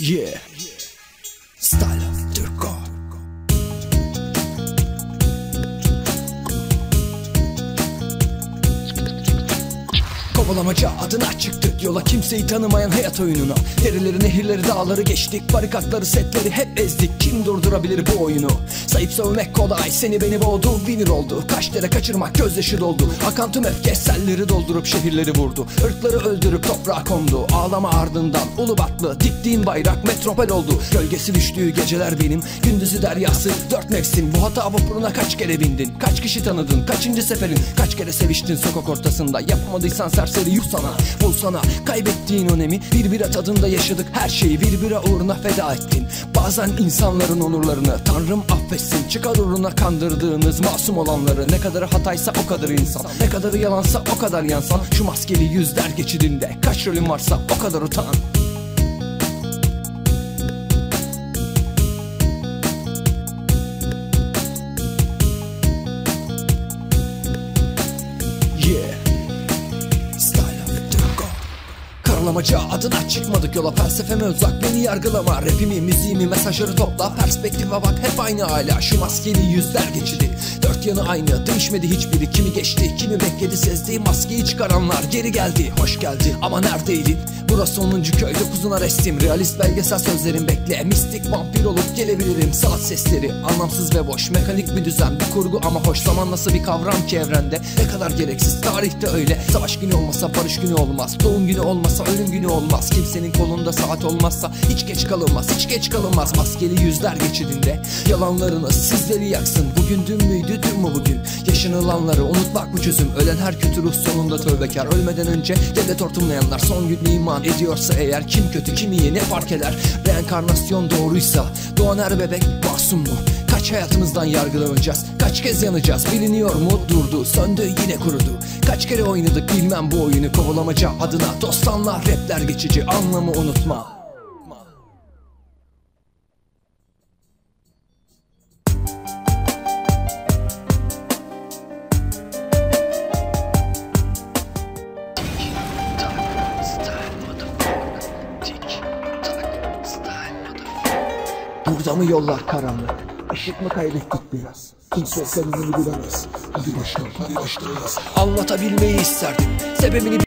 Yeah. Сталь. Kovalamaca adına çıktık yola. Kimseyi tanımayan hayat oyununa. Derileri nehirleri dağları geçtik. Barikatları setleri hep ezdik. Kim durdurabilir bu oyunu? Sayıp sövmek kolay. Seni beni boğdu. Winner oldu. Kaç dere kaçırmak gözyaşı doldu. Akan tüm öfke selleri doldurup şehirleri vurdu. Irkları öldürüp toprağa kondu. Ağlama ardından Ulubatlı diktiğin bayrak metropol oldu. Gölgesi düştüğü geceler benim. Gündüzü deryası dört mevsim. Bu hata vapuruna kaç kere bindin? Kaç kişi tanıdın? Kaçıncı seferin? Kaç kere seviştin sokak ortasında? Yapamadıysan serseri yuh sana Bul sana. Kaybettiğin önemi Bir bira tadında yaşadık. Her şeyi Bir bira uğruna feda ettin. Bazen insanların onurlarını Tanrım affetsin. Çıkar uğruna kandırdığınız Masum olanları. Ne kadar hataysa o kadar insan. Ne kadarı yalansa o kadar yansan. Şu maskeli yüzler geçidinde Kaç rolün varsa o kadar utan Karalamaca adına çıkmadık yola. Felsefeme uzak beni yargılama. Rapimi, müziğimi, mesajları topla. Perspektife bak hep aynı hala Şu maskeli yüzler geçidi. Dört yanı aynı değişmedi hiçbiri. Kimi geçti kimi bekledi sezdi Maskeyi çıkaranlar geri geldi. Hoş geldi ama neredeydin? Burası 10. köy 9'una restim. Realist belgesel sözlerim bekle. Mistik vampir olup gelebilirim. Saat sesleri anlamsız ve boş. Mekanik bir düzen bir kurgu ama hoş. Zaman nasıl bir kavram ki evrende? Ne kadar gereksiz? Tarihte öyle. Savaş günü olmasa barış günü olmaz. Doğum günü olmasa ölüm günü olmaz. Kimsenin kolunda saat olmazsa Hiç geç kalınmaz hiç geç kalınmaz. Maskeli yüzler geçidinde. Yalanlarınız sizleri yaksın. Bugün dün müydü dün mü bugün? Yaşanılanları unutmak bu çözüm. Ölen her kötü ruh sonunda tövbekar. Ölmeden önce devlet hortumlayanlar Son gün iman ediyorsa eğer Kim kötü kim iyi ne fark eder? Reenkarnasyon doğruysa Doğan her bebek masum mu Kaç hayatımızdan yargılanacağız? Kaç kez yanacağız? Biliniyor mu? Durdu söndü yine kurudu. Kaç kere oynadık? Bilmem bu oyunu. Kovalamaca adına Dostanlar rapler geçici. Anlamı unutma. Burada mı yollar karanlık? Işık mı kaybettik biraz? Kimse sebebini bilemez. Hadi başla, hadi başla. Anlatabilmeyi isterdim. Sebebini